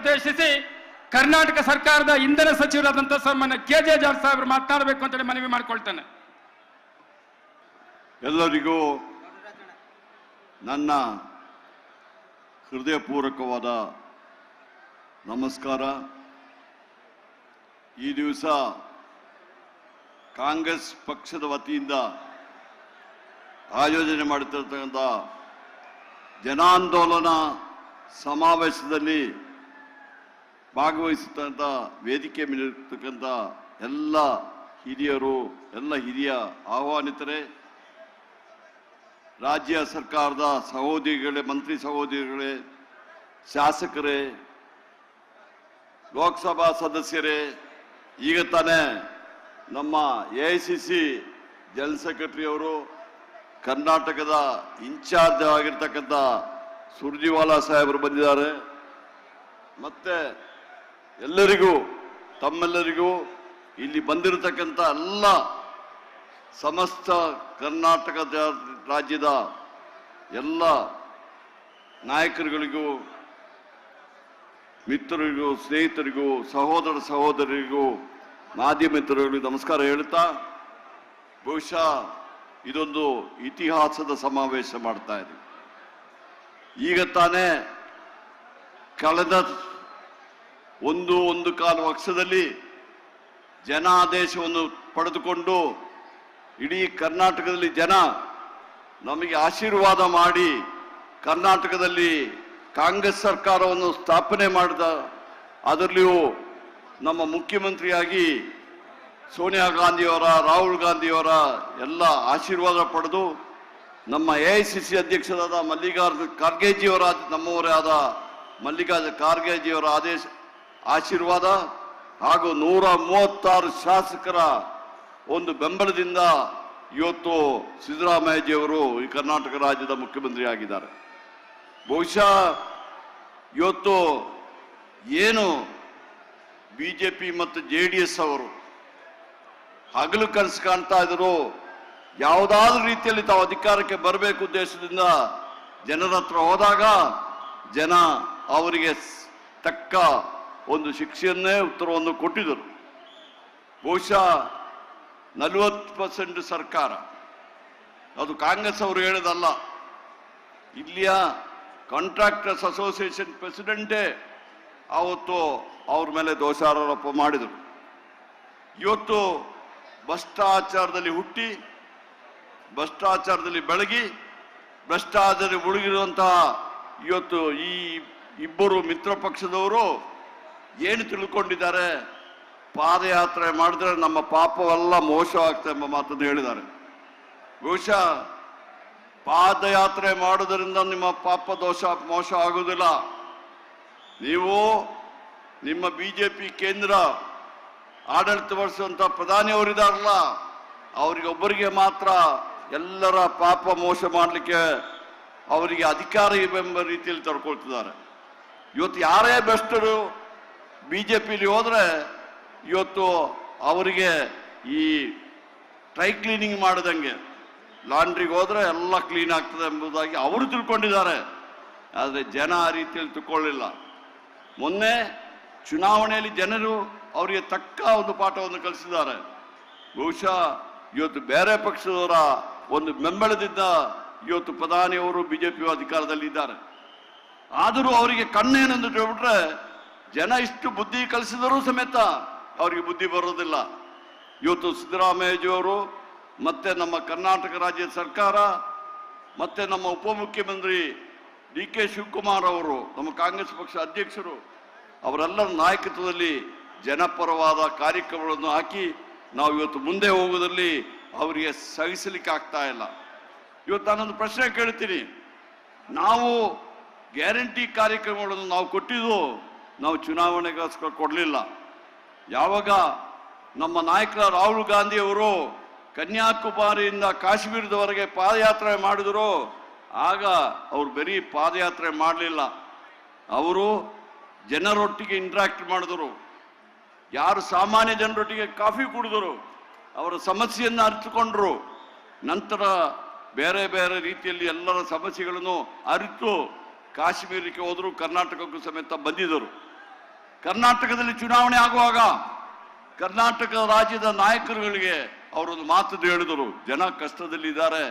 ಉದ್ದೇಶಿಸಿ ಕರ್ನಾಟಕ ಸರ್ಕಾರದ ಇಂಧನ ಸಚಿವರಾದಂತಹ ಸನ್ಮಾನ್ಯ ಕೆ ಜೆ ಜಾರ್ಜ್ ಸಾಹೇಬರು ಮಾತನಾಡಬೇಕು ಅಂತೇಳಿ ಮನವಿ ಮಾಡ್ಕೊಳ್ತೇನೆ. ಎಲ್ಲರಿಗೂ ನನ್ನ ಹೃದಯಪೂರ್ವಕವಾದ ನಮಸ್ಕಾರ. ಈ ದಿವಸ ಕಾಂಗ್ರೆಸ್ ಪಕ್ಷದ ವತಿಯಿಂದ ಆಯೋಜನೆ ಮಾಡುತ್ತಿರತಕ್ಕಂಥ ಜನಾಂದೋಲನ ಸಮಾವೇಶದಲ್ಲಿ ಭಾಗವಹಿಸತಕ್ಕಂಥ ವೇದಿಕೆ ಮೇಲಿರ್ತಕ್ಕಂಥ ಎಲ್ಲ ಹಿರಿಯರು, ಎಲ್ಲ ಹಿರಿಯ ಆಹ್ವಾನಿತರೇ, ರಾಜ್ಯ ಸರ್ಕಾರದ ಸಹೋದರಿಗಳೇ, ಮಂತ್ರಿ ಸಹೋದರಿಗಳೇ, ಶಾಸಕರೇ, ಲೋಕಸಭಾ ಸದಸ್ಯರೇ, ಈಗ ತಾನೇ ನಮ್ಮ A I C C general secretary ಅವರು ಕರ್ನಾಟಕದ ಇನ್ಚಾರ್ಜ್ ಆಗಿರ್ತಕ್ಕಂಥ ಸುರ್ಜಿವಾಲಾ ಸಾಹೇಬರು ಬಂದಿದ್ದಾರೆ. ಮತ್ತೆ ಎಲ್ಲರಿಗೂ, ತಮ್ಮೆಲ್ಲರಿಗೂ ಇಲ್ಲಿ ಬಂದಿರತಕ್ಕಂಥ ಎಲ್ಲ ಸಮಸ್ತ ಕರ್ನಾಟಕ ರಾಜ್ಯದ ಎಲ್ಲ ನಾಯಕರುಗಳಿಗೂ, ಮಿತ್ರರಿಗೂ, ಸ್ನೇಹಿತರಿಗೂ, ಸಹೋದರ ಸಹೋದರಿಗೂ ಮಾಧ್ಯಮ ಮಿತ್ರರಿಗೂ ನಮಸ್ಕಾರ ಹೇಳ್ತಾ, ಬಹುಶಃ ಇದೊಂದು ಇತಿಹಾಸದ ಸಮಾವೇಶ ಮಾಡ್ತಾ ಇದೆ ಈಗ ತಾನೇ ಕಳೆದ ಒಂದು ಒಂದು ಕಾಲು ವರ್ಷದಲ್ಲಿ ಜನಾದೇಶವನ್ನು ಪಡೆದುಕೊಂಡು ಇಡೀ ಕರ್ನಾಟಕದಲ್ಲಿ ಜನ ನಮಗೆ ಆಶೀರ್ವಾದ ಮಾಡಿ ಕರ್ನಾಟಕದಲ್ಲಿ ಕಾಂಗ್ರೆಸ್ ಸರ್ಕಾರವನ್ನು ಸ್ಥಾಪನೆ ಮಾಡಿದ ಅದರಲ್ಲಿಯೂ ನಮ್ಮ ಮುಖ್ಯಮಂತ್ರಿಯಾಗಿ ಸೋನಿಯಾ ಗಾಂಧಿಯವರ, ರಾಹುಲ್ ಗಾಂಧಿಯವರ ಎಲ್ಲ ಆಶೀರ್ವಾದ ಪಡೆದು ನಮ್ಮ ಎ ಐ ಸಿ ಸಿ ಅಧ್ಯಕ್ಷರಾದ ಮಲ್ಲಿಕಾರ್ಜುನ ಖರ್ಗೆಜಿಯವರ ನಮ್ಮವರೇ ಆದ ಮಲ್ಲಿಕಾರ್ಜುನ ಖರ್ಗೆಜಿಯವರ ಆದೇಶ ಆಶೀರ್ವಾದ ಹಾಗೂ ನೂರ ಮೂವತ್ತಾರು ಶಾಸಕರ ಒಂದು ಬೆಂಬಲದಿಂದ ಇವತ್ತು ಸಿದ್ದರಾಮಯ್ಯಜಿಯವರು ಈ ಕರ್ನಾಟಕ ರಾಜ್ಯದ ಮುಖ್ಯಮಂತ್ರಿ ಆಗಿದ್ದಾರೆ ಬಹುಶಃ ಇವತ್ತು ಏನು ಬಿ ಜೆ ಪಿ ಮತ್ತು ಜೆ ಡಿ ಎಸ್ ಅವರು ಹಗಲು ಕನಸು ಕಾಣ್ತಾ ಇದ್ರು ಯಾವುದಾದ್ರೂ ರೀತಿಯಲ್ಲಿ ತಾವು ಅಧಿಕಾರಕ್ಕೆ ಬರಬೇಕು ಉದ್ದೇಶದಿಂದ ಜನರ ಹತ್ರ ಹೋದಾಗ ಜನ ಅವರಿಗೆ ತಕ್ಕ ಒಂದು ಶಿಕ್ಷೆಯನ್ನೇ ಉತ್ತರವನ್ನು ಕೊಟ್ಟಿದ್ದರು. ಬಹುಶಃ ನಲವತ್ತು ಪರ್ಸೆಂಟ್ ಸರ್ಕಾರ. ಅದು ಕಾಂಗ್ರೆಸ್ ಅವರು ಹೇಳೋದಲ್ಲ, ಇಲ್ಲಿಯ ಕಾಂಟ್ರಾಕ್ಟರ್ಸ್ ಅಸೋಸಿಯೇಷನ್ ಪ್ರೆಸಿಡೆಂಟೇ ಆವತ್ತು ಅವ್ರ ಮೇಲೆ ದೋಷಾರೋಪ ಮಾಡಿದರು. ಇವತ್ತು ಭ್ರಷ್ಟಾಚಾರದಲ್ಲಿ ಹುಟ್ಟಿ, ಭ್ರಷ್ಟಾಚಾರದಲ್ಲಿ ಬೆಳಗಿ, ಭ್ರಷ್ಟಾಚಾರದಲ್ಲಿ ಮುಳುಗಿರುವಂತಹ ಇವತ್ತು ಈ ಇಬ್ಬರು ಮಿತ್ರ ಪಕ್ಷದವರು ಏನು ತಿಳ್ಕೊಂಡಿದ್ದಾರೆ? ಪಾದಯಾತ್ರೆ ಮಾಡಿದ್ರೆ ನಮ್ಮ ಪಾಪವೆಲ್ಲ ಮೋಶ ಆಗ್ತದೆ ಎಂಬ ಮಾತನ್ನು ಹೇಳಿದ್ದಾರೆ. ಬಹುಶಃ ಪಾದಯಾತ್ರೆ ಮಾಡೋದರಿಂದ ನಿಮ್ಮ ಪಾಪ ದೋಷ, ಮೋಸ ಆಗುವುದಿಲ್ಲ. ನೀವು ನಿಮ್ಮ ಬಿ ಜೆ ಪಿ ಕೇಂದ್ರ ಆಡಳಿತ ಪ್ರಧಾನಿ ಅವರಿದಾರಲ್ಲ, ಅವರಿಗೊಬ್ಬರಿಗೆ ಮಾತ್ರ ಎಲ್ಲರ ಪಾಪ ಮೋಸ ಮಾಡಲಿಕ್ಕೆ ಅವರಿಗೆ ಅಧಿಕಾರ ಇವೆಂಬ ರೀತಿಯಲ್ಲಿ ತಡ್ಕೊಳ್ತಿದ್ದಾರೆ. ಇವತ್ತು ಯಾರೇ ಬೆಸ್ಟರು ಬಿಜೆಪಿಲಿ ಹೋದ್ರೆ ಇವತ್ತು ಅವರಿಗೆ ಈ ಟ್ರೈ ಕ್ಲೀನಿಂಗ್ ಮಾಡಿದಂಗೆ, ಲಾಂಡ್ರಿಗೆ ಹೋದ್ರೆ ಎಲ್ಲ ಕ್ಲೀನ್ ಆಗ್ತದೆ ಎಂಬುದಾಗಿ ಅವರು ತಿಳ್ಕೊಂಡಿದ್ದಾರೆ. ಆದರೆ ಜನ ಆ ರೀತಿಯಲ್ಲಿ ತಿಳ್ಕೊಳ್ಳಿಲ್ಲ. ಮೊನ್ನೆ ಚುನಾವಣೆಯಲ್ಲಿ ಜನರು ಅವರಿಗೆ ತಕ್ಕ ಒಂದು ಪಾಠವನ್ನು ಕಲಿಸಿದ್ದಾರೆ. ಬಹುಶಃ ಇವತ್ತು ಬೇರೆ ಪಕ್ಷದವರ ಒಂದು ಬೆಂಬಲದಿಂದ ಇವತ್ತು ಪ್ರಧಾನಿಯವರು ಬಿಜೆಪಿ ಅಧಿಕಾರದಲ್ಲಿದ್ದಾರೆ. ಆದರೂ ಅವರಿಗೆ ಕಣ್ಣೇನೆಂದು ಹೇಳ್ಬಿಟ್ರೆ ಜನ ಇಷ್ಟು ಬುದ್ಧಿ ಕಲಿಸಿದರೂ ಸಮೇತ ಅವರಿಗೆ ಬುದ್ಧಿ ಬರೋದಿಲ್ಲ. ಇವತ್ತು ಸಿದ್ದರಾಮಯ್ಯಜಿಯವರು, ಮತ್ತೆ ನಮ್ಮ ಕರ್ನಾಟಕ ರಾಜ್ಯ ಸರ್ಕಾರ, ಮತ್ತೆ ನಮ್ಮ ಉಪಮುಖ್ಯಮಂತ್ರಿ ಡಿ ಕೆ ಶಿವಕುಮಾರ್ ಅವರು, ನಮ್ಮ ಕಾಂಗ್ರೆಸ್ ಪಕ್ಷ ಅಧ್ಯಕ್ಷರು, ಅವರೆಲ್ಲರ ನಾಯಕತ್ವದಲ್ಲಿ ಜನಪರವಾದ ಕಾರ್ಯಕ್ರಮಗಳನ್ನು ಹಾಕಿ ನಾವು ಇವತ್ತು ಮುಂದೆ ಹೋಗುವುದರಲ್ಲಿ ಅವರಿಗೆ ಸಹಿಸಲಿಕ್ಕೆ ಆಗ್ತಾ ಇಲ್ಲ. ಇವತ್ತು ನಾನೊಂದು ಪ್ರಶ್ನೆ ಕೇಳ್ತೀನಿ. ನಾವು ಗ್ಯಾರಂಟಿ ಕಾರ್ಯಕ್ರಮಗಳನ್ನು ನಾವು ಕೊಟ್ಟಿದ್ದು ನಾವು ಚುನಾವಣೆಗೋಸ್ಕರ ಕೊಡಲಿಲ್ಲ. ಯಾವಾಗ ನಮ್ಮ ನಾಯಕ ರಾಹುಲ್ ಗಾಂಧಿ ಅವರು ಕನ್ಯಾಕುಮಾರಿಯಿಂದ ಕಾಶ್ಮೀರದವರೆಗೆ ಪಾದಯಾತ್ರೆ ಮಾಡಿದ್ರು, ಆಗ ಅವ್ರು ಬರೀ ಪಾದಯಾತ್ರೆ ಮಾಡಲಿಲ್ಲ. ಅವರು ಜನರೊಟ್ಟಿಗೆ ಇಂಟ್ರಾಕ್ಟ್ ಮಾಡಿದ್ರು. ಯಾರು ಸಾಮಾನ್ಯ ಜನರೊಟ್ಟಿಗೆ ಕಾಫಿ ಕುಡಿದರು, ಅವರ ಸಮಸ್ಯೆಯನ್ನು ಅರಿತುಕೊಂಡ್ರು. ನಂತರ ಬೇರೆ ಬೇರೆ ರೀತಿಯಲ್ಲಿ ಎಲ್ಲರ ಸಮಸ್ಯೆಗಳನ್ನು ಅರಿತು ಕಾಶ್ಮೀರಕ್ಕೆ ಹೋದರು, ಕರ್ನಾಟಕಕ್ಕೂ ಸಮೇತ ಬಂದಿದ್ದರು. ಕರ್ನಾಟಕದಲ್ಲಿ ಚುನಾವಣೆ ಆಗುವಾಗ ಕರ್ನಾಟಕ ರಾಜ್ಯದ ನಾಯಕರುಗಳಿಗೆ ಅವರೊಂದು ಮಾತು ಹೇಳಿದರು. ಜನ ಕಷ್ಟದಲ್ಲಿದ್ದಾರೆ.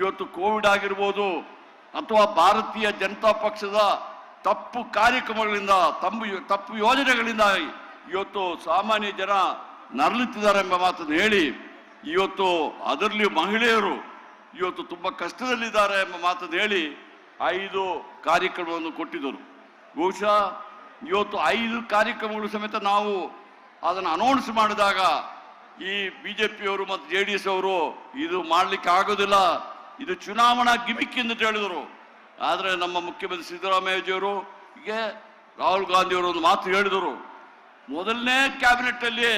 ಇವತ್ತು ಕೋವಿಡ್ ಆಗಿರ್ಬೋದು ಅಥವಾ ಭಾರತೀಯ ಜನತಾ ಪಕ್ಷದ ತಪ್ಪು ಕಾರ್ಯಕ್ರಮಗಳಿಂದ, ತಪ್ಪು ತಪ್ಪು ಯೋಜನೆಗಳಿಂದ ಇವತ್ತು ಸಾಮಾನ್ಯ ಜನ ನರಳುತ್ತಿದ್ದಾರೆ ಎಂಬ ಮಾತನ್ನು ಹೇಳಿ, ಇವತ್ತು ಅದರಲ್ಲಿ ಮಹಿಳೆಯರು ಇವತ್ತು ತುಂಬ ಕಷ್ಟದಲ್ಲಿದ್ದಾರೆ ಎಂಬ ಮಾತನ್ನು ಹೇಳಿ ಐದು ಕಾರ್ಯಕ್ರಮವನ್ನು ಕೊಟ್ಟಿದ್ದರು. ಬಹುಶಃ ಇವತ್ತು ಐದು ಕಾರ್ಯಕ್ರಮಗಳು ಸಮೇತ ನಾವು ಅದನ್ನು ಅನೌನ್ಸ್ ಮಾಡಿದಾಗ ಈ ಬಿ ಜೆ ಪಿಯವರು ಮತ್ತು ಜೆ ಡಿ ಎಸ್ ಅವರು ಇದು ಮಾಡಲಿಕ್ಕೆ ಆಗೋದಿಲ್ಲ. ಇದು ಚುನಾವಣಾ ಗಿಮಿಕ್ ಎಂದು ಹೇಳಿದರು. ಆದರೆ ನಮ್ಮ ಮುಖ್ಯಮಂತ್ರಿ ಸಿದ್ದರಾಮಯ್ಯಜಿಯವರು ಹೀಗೆ ರಾಹುಲ್ ಗಾಂಧಿಯವರು ಒಂದು ಮಾತು ಹೇಳಿದರು. ಮೊದಲನೇ ಕ್ಯಾಬಿನೆಟ್ ಅಲ್ಲಿ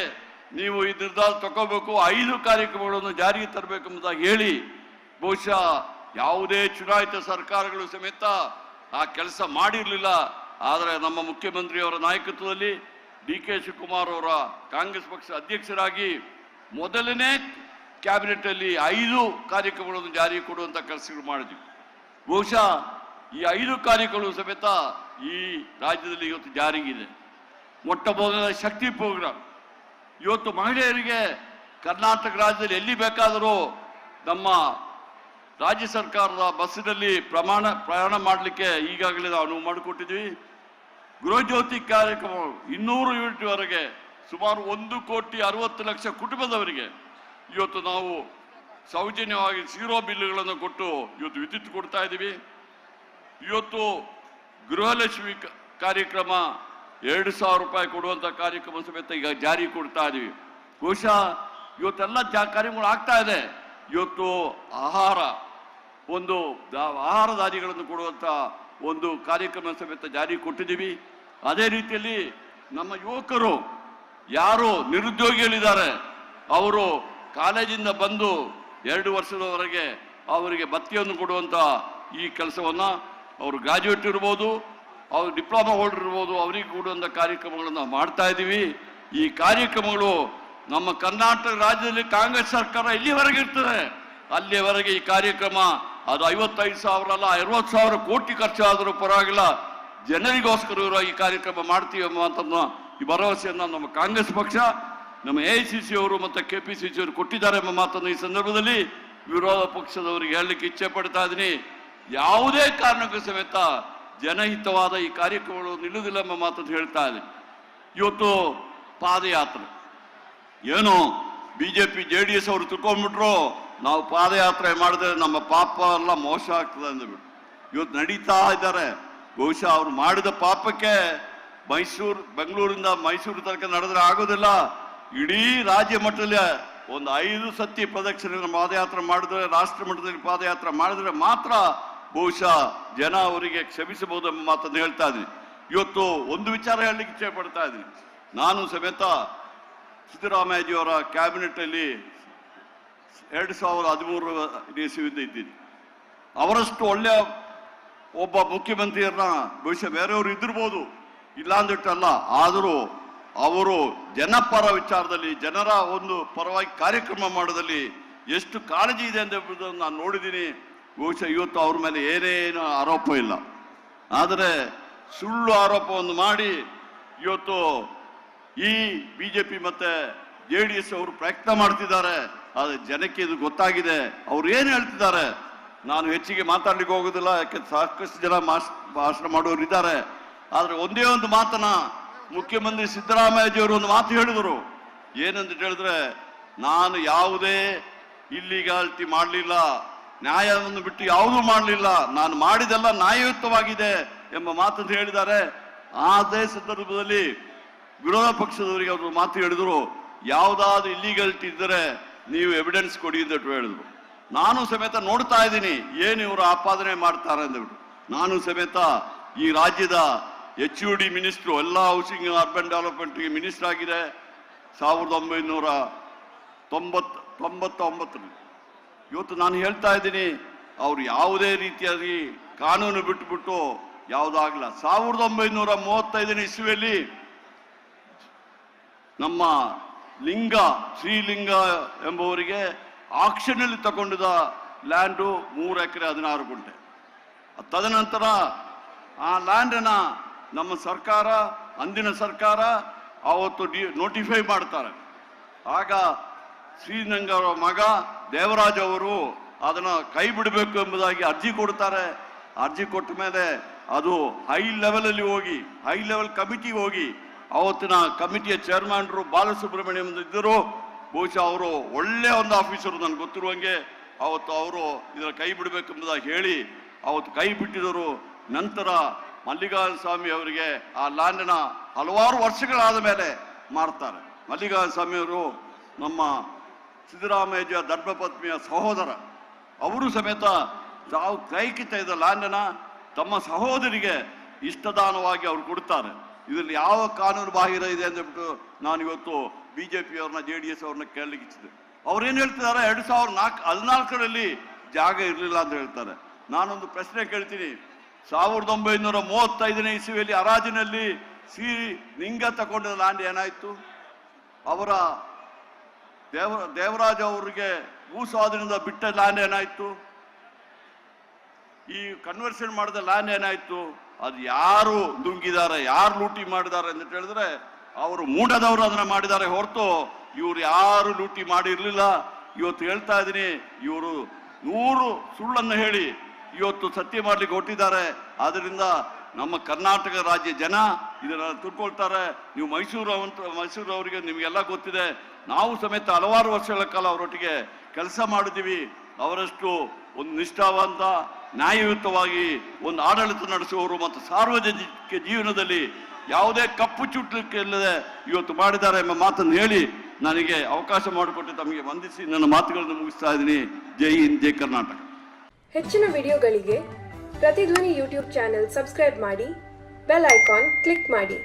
ನೀವು ಈ ನಿರ್ಧಾರ ತಗೋಬೇಕು, ಐದು ಕಾರ್ಯಕ್ರಮಗಳನ್ನು ಜಾರಿಗೆ ತರಬೇಕು ಎಂಬುದಾಗಿ ಹೇಳಿ, ಬಹುಶಃ ಯಾವುದೇ ಚುನಾಯಿತ ಸರ್ಕಾರಗಳು ಸಮೇತ ಆ ಕೆಲಸ ಮಾಡಿರಲಿಲ್ಲ. ಆದರೆ ನಮ್ಮ ಮುಖ್ಯಮಂತ್ರಿಯವರ ನಾಯಕತ್ವದಲ್ಲಿ ಡಿ ಕೆ ಶಿವಕುಮಾರ್ ಅವರ ಕಾಂಗ್ರೆಸ್ ಪಕ್ಷ ಅಧ್ಯಕ್ಷರಾಗಿ ಮೊದಲನೇ ಕ್ಯಾಬಿನೆಟ್ ಅಲ್ಲಿ ಐದು ಕಾರ್ಯಕ್ರಮಗಳನ್ನು ಜಾರಿಗೆ ಕೊಡುವಂತ ಕೆಲಸಗಳು ಮಾಡಿದ್ವಿ. ಬಹುಶಃ ಈ ಐದು ಕಾರ್ಯಕ್ರಮಗಳು ಸಮೇತ ಈ ರಾಜ್ಯದಲ್ಲಿ ಇವತ್ತು ಜಾರಿಗಿದೆ. ಮೊಟ್ಟ ಮೊದಲ ಶಕ್ತಿ ಪ್ರೋಗ್ರಾಮ್ ಇವತ್ತು ಮಹಿಳೆಯರಿಗೆ ಕರ್ನಾಟಕ ರಾಜ್ಯದಲ್ಲಿ ಎಲ್ಲಿ ಬೇಕಾದರೂ ನಮ್ಮ ರಾಜ್ಯ ಸರ್ಕಾರದ ಬಸ್ಸಿನಲ್ಲಿ ಪ್ರಮಾಣ ಪ್ರಯಾಣ ಮಾಡಲಿಕ್ಕೆ ಈಗಾಗಲೇ ನಾವು ಅನುವು ಮಾಡಿಕೊಟ್ಟಿದ್ವಿ. ಗೃಹಜ್ಯೋತಿ ಕಾರ್ಯಕ್ರಮ ಇನ್ನೂರು ಯೂನಿಟ್ ವರೆಗೆ ಸುಮಾರು ಒಂದು ಕೋಟಿ ಅರವತ್ತು ಲಕ್ಷ ಕುಟುಂಬದವರಿಗೆ ಇವತ್ತು ನಾವು ಸೌಜನ್ಯವಾಗಿ ಸೀರೋ ಬಿಲ್ಗಳನ್ನು ಕೊಟ್ಟು ಇವತ್ತು ವಿದ್ಯುತ್ ಕೊಡ್ತಾ ಇದ್ದೀವಿ. ಇವತ್ತು ಗೃಹಲಕ್ಷ್ಮಿ ಕಾರ್ಯಕ್ರಮ ಎರಡು ಸಾವಿರ ರೂಪಾಯಿ ಕೊಡುವಂಥ ಕಾರ್ಯಕ್ರಮ ಸಮೇತ ಈಗ ಜಾರಿ ಕೊಡ್ತಾ ಇದ್ದೀವಿ. ಬಹುಶಃ ಇವತ್ತೆಲ್ಲ ಜಾ, ಕಾರ್ಯಗಳು ಆಗ್ತಾ ಇದೆ. ಇವತ್ತು ಆಹಾರ, ಒಂದು ಆಹಾರ ದಾರಿಗಳನ್ನು ಕೊಡುವಂತ ಒಂದು ಕಾರ್ಯಕ್ರಮ ಸಮೇತ ಜಾರಿ ಕೊಟ್ಟಿದ್ದೀವಿ. ಅದೇ ರೀತಿಯಲ್ಲಿ ನಮ್ಮ ಯುವಕರು ಯಾರು ನಿರುದ್ಯೋಗಿಗಳಿದ್ದಾರೆ, ಅವರು ಕಾಲೇಜಿಂದ ಬಂದು ಎರಡು ವರ್ಷದವರೆಗೆ ಅವರಿಗೆ ಭತ್ಯೆಯನ್ನು ಕೊಡುವಂಥ ಈ ಕೆಲಸವನ್ನು ಅವರು ಗ್ರಾಜುಯೇಟ್ ಇರ್ಬೋದು, ಅವರು ಡಿಪ್ಲೊಮಾ ಹೋಲ್ಡರ್ ಇರ್ಬೋದು, ಅವರಿಗೆ ಕೊಡುವಂಥ ಕಾರ್ಯಕ್ರಮಗಳನ್ನು ಮಾಡ್ತಾ ಇದ್ದೀವಿ. ಈ ಕಾರ್ಯಕ್ರಮಗಳು ನಮ್ಮ ಕರ್ನಾಟಕ ರಾಜ್ಯದಲ್ಲಿ ಕಾಂಗ್ರೆಸ್ ಸರ್ಕಾರ ಇಲ್ಲಿವರೆಗೆ ಇರ್ತದೆ. ಅಲ್ಲಿಯವರೆಗೆ ಈ ಕಾರ್ಯಕ್ರಮ ಅದು ಐವತ್ತೈದು ಸಾವಿರ ಅಲ್ಲ, ಅರವತ್ತು ಸಾವಿರ ಕೋಟಿ ಖರ್ಚಾದರೂ ಪರವಾಗಿಲ್ಲ. ಜನರಿಗೋಸ್ಕರ ಈ ಕಾರ್ಯಕ್ರಮ ಮಾಡ್ತೀವಿ ಮಾತನ್ನ ಈ ಭರವಸೆಯನ್ನು ನಮ್ಮ ಕಾಂಗ್ರೆಸ್ ಪಕ್ಷ, ನಮ್ಮ ಎ ಐ ಸಿ ಸಿ ಅವರು ಮತ್ತು ಕೆ ಪಿ ಸಿ ಸಿ ಅವರು ಕೊಟ್ಟಿದ್ದಾರೆ ಎಂಬ ಮಾತನ್ನು ಈ ಸಂದರ್ಭದಲ್ಲಿ ವಿರೋಧ ಪಕ್ಷದವರಿಗೆ ಹೇಳಲಿಕ್ಕೆ ಇಚ್ಛೆ ಪಡ್ತಾ ಇದ್ದೀನಿ. ಯಾವುದೇ ಕಾರಣಕ್ಕೂ ಸಮೇತ ಜನಹಿತವಾದ ಈ ಕಾರ್ಯಕ್ರಮಗಳು ನಿಲ್ಲುವುದಿಲ್ಲ ಎಂಬ ಮಾತನ್ನು ಹೇಳ್ತಾ ಇದ್ದೀನಿ. ಇವತ್ತು ಪಾದಯಾತ್ರೆ. ಏನು? ಬಿಜೆಪಿ ಜೆ ಡಿ ಎಸ್ ಅವರು ತಿಳ್ಕೊಂಡ್ಬಿಟ್ರು ನಾವು ಪಾದಯಾತ್ರೆ ಮಾಡಿದ್ರೆ ನಮ್ಮ ಪಾಪ ಎಲ್ಲ ಮೋಸ ಆಗ್ತದೆ ಅಂದ್ಬಿಟ್ಟು. ಇವತ್ತು ನಡೀತಾ ಇದ್ದಾರೆ. ಬಹುಶಃ ಅವ್ರು ಮಾಡಿದ ಪಾಪಕ್ಕೆ ಮೈಸೂರು, ಬೆಂಗಳೂರಿಂದ ಮೈಸೂರು ತನಕ ನಡೆದ್ರೆ ಆಗೋದಿಲ್ಲ. ಇಡೀ ರಾಜ್ಯ ಮಟ್ಟದಲ್ಲಿ ಒಂದು ಐದು ಸತಿ ಪ್ರದಕ್ಷಿಣೆ ಪಾದಯಾತ್ರೆ ಮಾಡಿದ್ರೆ, ರಾಷ್ಟ್ರ ಮಟ್ಟದಲ್ಲಿ ಪಾದಯಾತ್ರೆ ಮಾಡಿದ್ರೆ ಮಾತ್ರ ಬಹುಶಃ ಜನ ಅವರಿಗೆ ಕ್ಷಮಿಸಬಹುದು ಎಂಬ ಮಾತನ್ನು ಹೇಳ್ತಾ ಇದ್ದೀನಿ. ಇವತ್ತು ಒಂದು ವಿಚಾರ ಹೇಳಲಿಕ್ಕೆ ಇಚ್ಛೆ ಪಡ್ತಾ ಇದ್ದೀನಿ. ನಾನು ಸಮೇತ ಸಿದ್ದರಾಮಯ್ಯಜಿಯವರ ಕ್ಯಾಬಿನೆಟ್ ಅಲ್ಲಿ ಎರಡು ಸಾವಿರದ ಹದಿಮೂರು ಇಸ್ವಿಯಿಂದ ಇದ್ದೀನಿ. ಅವರಷ್ಟು ಒಳ್ಳೆಯ ಒಬ್ಬ ಮುಖ್ಯಮಂತ್ರಿಯನ್ನ ಬಹುಶಃ ಬೇರೆಯವರು ಇದ್ದಿರ್ಬೋದು ಇಲ್ಲ ಅಂದಿಟ್ಟಲ್ಲ ಆದರೂ ಅವರು ಜನಪರ ವಿಚಾರದಲ್ಲಿ, ಜನರ ಒಂದು ಪರವಾಗಿ ಕಾರ್ಯಕ್ರಮ ಮಾಡೋದಲ್ಲಿ ಎಷ್ಟು ಕಾಳಜಿ ಇದೆ ಅಂತ ನಾನು ನೋಡಿದ್ದೀನಿ. ಬಹುಶಃ ಇವತ್ತು ಅವ್ರ ಮೇಲೆ ಏನೇನು ಆರೋಪ ಇಲ್ಲ. ಆದರೆ ಸುಳ್ಳು ಆರೋಪವನ್ನು ಮಾಡಿ ಇವತ್ತು ಈ ಬಿ ಜೆ ಪಿ ಮತ್ತು ಜೆ ಡಿ ಎಸ್ ಅವರು ಪ್ರಯತ್ನ ಮಾಡ್ತಿದ್ದಾರೆ. ಆದ್ರೆ ಜನಕ್ಕೆ ಇದು ಗೊತ್ತಾಗಿದೆ. ಅವ್ರು ಏನು ಹೇಳ್ತಿದ್ದಾರೆ? ನಾನು ಹೆಚ್ಚಿಗೆ ಮಾತಾಡ್ಲಿಕ್ಕೆ ಹೋಗೋದಿಲ್ಲ, ಯಾಕೆ ಸಾಕಷ್ಟು ಜನ ಭಾಷಣ ಮಾಡೋರು ಇದ್ದಾರೆ. ಆದರೆ ಒಂದೇ ಒಂದು ಮಾತನ್ನ ಮುಖ್ಯಮಂತ್ರಿ ಸಿದ್ದರಾಮಯ್ಯಜಿಯವರು ಒಂದು ಮಾತು ಹೇಳಿದರು. ಏನಂತ ಹೇಳಿದ್ರೆ, ನಾನು ಯಾವುದೇ ಇಲ್ಲಿಗಾಲ್ಟಿ ಮಾಡಲಿಲ್ಲ, ನ್ಯಾಯವನ್ನು ಬಿಟ್ಟು ಯಾವುದೂ ಮಾಡಲಿಲ್ಲ, ನಾನು ಮಾಡಿದೆಲ್ಲ ನ್ಯಾಯಯುತವಾಗಿದೆ ಎಂಬ ಮಾತನ್ನು ಹೇಳಿದ್ದಾರೆ. ಅದೇ ಸಂದರ್ಭದಲ್ಲಿ ವಿರೋಧ ಪಕ್ಷದವರಿಗೆ ಅವರು ಮಾತು ಹೇಳಿದರು. ಯಾವುದಾದ್ರೂ ಇಲ್ಲಿಗಾಲ್ಟಿ ಇದ್ದರೆ ನೀವು ಎವಿಡೆನ್ಸ್ ಕೊಡಿ ಅಂತ ಹೇಳಿದ್ರು. ನಾನು ಸಮೇತ ನೋಡ್ತಾ ಇದ್ದೀನಿ, ಏನು ಇವರು ಆಪಾದನೆ ಮಾಡ್ತಾರೆ ಅಂದ್ಬಿಟ್ಟು ನಾನು ಸಮೇತ ಈ ರಾಜ್ಯದ ಎಚ್ ಯು ಡಿ ಮಿನಿಸ್ಟ್ರು ಎಲ್ಲ ಹೌಸಿಂಗ್ ಅರ್ಬನ್ ಡೆವಲಪ್ಮೆಂಟ್ಗೆ ಮಿನಿಸ್ಟರ್ ಆಗಿದೆ. ಸಾವಿರದ ಒಂಬೈನೂರ ತೊಂಬತ್ ತೊಂಬತ್ತೊಂಬತ್ತರಲ್ಲಿ. ಇವತ್ತು ನಾನು ಹೇಳ್ತಾ ಇದ್ದೀನಿ, ಅವರು ಯಾವುದೇ ರೀತಿಯಾಗಿ ಕಾನೂನು ಬಿಟ್ಟುಬಿಟ್ಟು ಯಾವುದಾಗಲ್ಲ ಸಾವಿರದ ಒಂಬೈನೂರ ಮೂವತ್ತೈದನೇ ಇಸ್ವಿಯಲ್ಲಿ ನಮ್ಮ ಲಿಂಗ, ಶ್ರೀಲಿಂಗ ಎಂಬುವರಿಗೆ ಆಕ್ಷನಲ್ಲಿ ತಗೊಂಡಿದ್ದ ಲ್ಯಾಂಡು ಮೂರು ಎಕರೆ ಹದಿನಾರು ಗುಂಟೆ. ತದನಂತರ ಆ ಲ್ಯಾಂಡನ್ನು ನಮ್ಮ ಸರ್ಕಾರ, ಅಂದಿನ ಸರ್ಕಾರ ಅವತ್ತು ಡಿ, ನೋಟಿಫೈ ಮಾಡ್ತಾರೆ. ಆಗ ಶ್ರೀಲಿಂಗ ಮಗ ದೇವರಾಜ್ ಅವರು ಅದನ್ನು ಕೈ ಬಿಡಬೇಕು ಎಂಬುದಾಗಿ ಅರ್ಜಿ ಕೊಡ್ತಾರೆ. ಅರ್ಜಿ ಕೊಟ್ಟ ಮೇಲೆ ಅದು ಹೈ ಲೆವೆಲಲ್ಲಿ ಹೋಗಿ, ಹೈ ಲೆವೆಲ್ ಕಮಿಟಿ ಹೋಗಿ ಅವತ್ತಿನ ಕಮಿಟಿಯ ಚೇರ್ಮನ್ರು ಬಾಲಸುಬ್ರಹ್ಮಣ್ಯಂ ಇದ್ದರು. ಬಹುಶಃ ಅವರು ಒಳ್ಳೆ ಒಂದು ಆಫೀಸರು ನನ್ಗೆ ಗೊತ್ತಿರುವಂಗೆ ಅವತ್ತು ಅವರು ಇದರ ಕೈ ಬಿಡಬೇಕೆಂಬುದಾಗಿ ಹೇಳಿ ಅವತ್ತು ಕೈ ಬಿಟ್ಟಿದರು ನಂತರ ಮಲ್ಲಿಕಾರ್ಜುನ ಸ್ವಾಮಿ ಅವರಿಗೆ ಆ ಲಾಂಡನ ಹಲವಾರು ವರ್ಷಗಳಾದ ಮೇಲೆ ಮಾಡ್ತಾರೆ ಮಲ್ಲಿಕಾರ್ಜುನ ಸ್ವಾಮಿಯವರು ನಮ್ಮ ಸಿದ್ದರಾಮಯ್ಯ ಧರ್ಮಪತ್ನಿಯ ಸಹೋದರ. ಅವರು ಸಮೇತ ತಾವು ಕೈಕಿತ್ತ ಇದ್ದ ಲ್ಯಾಂಡನ ತಮ್ಮ ಸಹೋದರಿಗೆ ಇಷ್ಟದಾನವಾಗಿ ಅವರು ಕೊಡ್ತಾರೆ. ಇದರಲ್ಲಿ ಯಾವ ಕಾನೂನು ಬಾಹಿರ ಇದೆ ಅಂದ್ಬಿಟ್ಟು ನಾನು ಇವತ್ತು ಬಿ ಜೆ ಪಿಯವ್ರನ್ನ ಜೆ ಡಿ ಎಸ್ ಅವ್ರನ್ನ ಕೇಳಲಿಕ್ಕೆ ಇಚ್ಛಿದೆ ಅವ್ರೇನ್ ಹೇಳ್ತಿದ್ದಾರೆ? ಎರಡು ಸಾವಿರದ ನಾಲ್ಕು, ಹದಿನಾಲ್ಕರಲ್ಲಿ ಜಾಗ ಇರಲಿಲ್ಲ ಅಂತ ಹೇಳ್ತಾರೆ. ನಾನೊಂದು ಪ್ರಶ್ನೆ ಕೇಳ್ತೀನಿ. ಸಾವಿರದ ಒಂಬೈನೂರ ಮೂವತ್ತೈದನೇ ಇಸುವಿಯಲ್ಲಿ ಹರಾಜಿನಲ್ಲಿ ಸಿ ಲಿಂಗ ತಗೊಂಡ ಲ್ಯಾಂಡ್ ಏನಾಯ್ತು? ಅವರ ದೇವ, ದೇವರಾಜ ಅವರಿಗೆ ಭೂ ಸ್ವಾಧೀನದ ಬಿಟ್ಟ ಲ್ಯಾಂಡ್ ಏನಾಯ್ತು? ಈ ಕನ್ವರ್ಷನ್ ಮಾಡಿದ ಲ್ಯಾಂಡ್ ಏನಾಯ್ತು? ಅದು ಯಾರು ನುಂಗಿದ್ದಾರೆ ಯಾರು ಲೂಟಿ ಮಾಡಿದ್ದಾರೆ ಅಂತ ಹೇಳಿದ್ರೆ ಅವರು ಮೂಡದವರು ಅದನ್ನ ಮಾಡಿದ್ದಾರೆ ಹೊರತು ಇವ್ರು ಯಾರು ಲೂಟಿ ಮಾಡಿರ್ಲಿಲ್ಲ. ಇವತ್ತು ಹೇಳ್ತಾ ಇದ್ದೀನಿ, ಇವರು ನೂರು ಸುಳ್ಳನ್ನು ಹೇಳಿ ಇವತ್ತು ಸತ್ಯ ಮಾಡ್ಲಿಕ್ಕೆ ಹೊಟ್ಟಿದ್ದಾರೆ ಆದ್ರಿಂದ ನಮ್ಮ ಕರ್ನಾಟಕ ರಾಜ್ಯ ಜನ ಇದನ್ನ ತಿಳ್ಕೊಳ್ತಾರೆ. ನೀವು ಮೈಸೂರು ಅವಂತ ಮೈಸೂರು ಅವರಿಗೆ ನಿಮಗೆಲ್ಲ ಗೊತ್ತಿದೆ. ನಾವು ಸಮೇತ ಹಲವಾರು ವರ್ಷಗಳ ಕಾಲ ಅವರೊಟ್ಟಿಗೆ ಕೆಲಸ ಮಾಡಿದ್ದೀವಿ. ಅವರಷ್ಟು ಒಂದು ನಿಷ್ಠಾವಂತ ನ್ಯಾಯಯುತವಾಗಿ ಒಂದು ಆಡಳಿತ ನಡೆಸುವವರು ಮತ್ತು ಸಾರ್ವಜನಿಕ ಜೀವನದಲ್ಲಿ ಯಾವುದೇ ಕಪ್ಪು ಚುಟ್ಲಿಕ್ಕೆ ಇಲ್ಲದೆ ಇವತ್ತು ಮಾಡಿದ್ದಾರೆ ಎಂಬ ಮಾತನ್ನು ಹೇಳಿ ನನಗೆ ಅವಕಾಶ ಮಾಡಿಕೊಟ್ಟು ತಮಗೆ ವಂದಿಸಿ ನನ್ನ ಮಾತುಗಳನ್ನು ಮುಗಿಸ್ತಾ ಇದ್ದೀನಿ. ಜೈ ಹಿಂದ್, ಜೈ ಕರ್ನಾಟಕ. ಹೆಚ್ಚಿನ ವಿಡಿಯೋಗಳಿಗೆ ಪ್ರತಿಧ್ವನಿ ಯೂಟ್ಯೂಬ್ ಚಾನೆಲ್ ಸಬ್ಸ್ಕ್ರೈಬ್ ಮಾಡಿ, ಬೆಲ್ ಐಕಾನ್ ಕ್ಲಿಕ್ ಮಾಡಿ.